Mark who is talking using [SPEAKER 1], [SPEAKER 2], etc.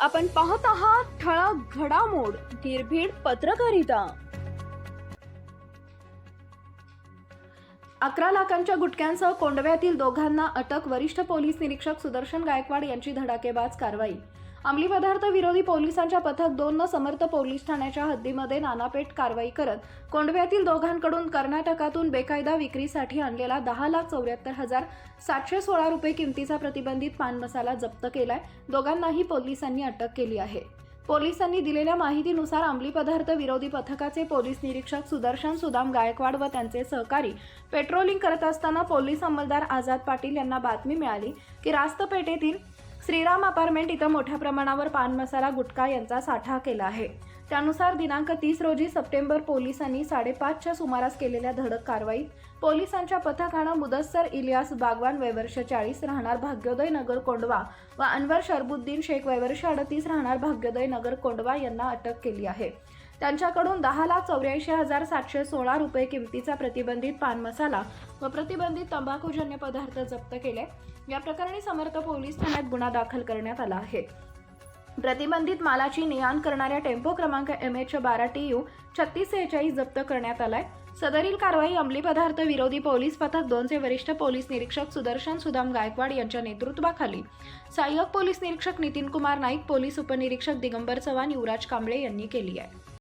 [SPEAKER 1] आपण पाहत आहात ठळक घडामोड निर्भीड पत्रकारिता. अकरा लाखांच्या गुटख्यांसह कोंडव्यातील दोघांना अटक वरिष्ठ पोलीस निरीक्षक सुदर्शन गायकवाड यांची धडाकेबाज कारवाई. अंमली पदार्थ विरोधी पोलिसांच्या पथक दोन समर्थ पोलीस ठाण्याच्या हद्दीमध्ये नानापेठ कारवाई करत कोंडव्यातील दोघांकडून कर्नाटकातून बेकायदा विक्रीसाठी आणलेला दहा लाख चौऱ्याहत्तर हजार सातशे सोळा रुपये किमतीचा प्रतिबंधित पान मसाला जप्त केलाय. दोघांनाही पोलिसांनी अटक केली आहे. पोलिसांनी दिलेल्या माहितीनुसार अंमली पदार्थ विरोधी पथकाचे पोलीस निरीक्षक सुदर्शन सुदाम गायकवाड व त्यांचे सहकारी पेट्रोलिंग करत असताना पोलीस अंमलदार आझाद पाटील यांना बातमी मिळाली की रास्त पेठेतील श्रीराम अपार्टमेंट इथं मोठ्या प्रमाणावर पान मसाला गुटखा यांचा साठा केला आहे. त्यानुसार दिनांक तीस रोजी सप्टेंबर पोलिसांनी साडेपाचच्या सुमारास केलेल्या धडक कारवाईत पोलिसांच्या पथकानं मुदस्सर इलियास बागवान वयवर्ष चाळीस राहणार भाग्योदय नगर कोंडवा व अनवर शरबुद्दीन शेख वयवर्ष अडतीस राहणार भाग्योदय नगर कोंडवा यांना अटक केली आहे. त्यांच्याकडून दहा लाख चौऱ्याऐंशी हजार सातशे सोळा रुपये किमतीचा प्रतिबंधित पान मसाला व प्रतिबंधित तंबाखूजन्य पदार्थ जप्त केले. या प्रकरणी समर्थ पोलीस ठाण्यात गुन्हा दाखल करण्यात आला आहे. प्रतिबंधित मालाची ने आण करणाऱ्या टेम्पो क्रमांक एम एच बारा टी यू छत्तीस सेहेचाळीस जप्त करण्यात आलाय. सदरील कारवाई अंमली पदार्थ विरोधी पोलीस पथक दोनचे वरिष्ठ पोलीस निरीक्षक सुदर्शन सुदाम गायकवाड यांच्या नेतृत्वाखाली. सहाय्यक पोलीस निरीक्षक नितीन कुमार नाईक पोलीस उपनिरीक्षक दिगंबर चव्हाण युवराज कांबळे यांनी केली आहे.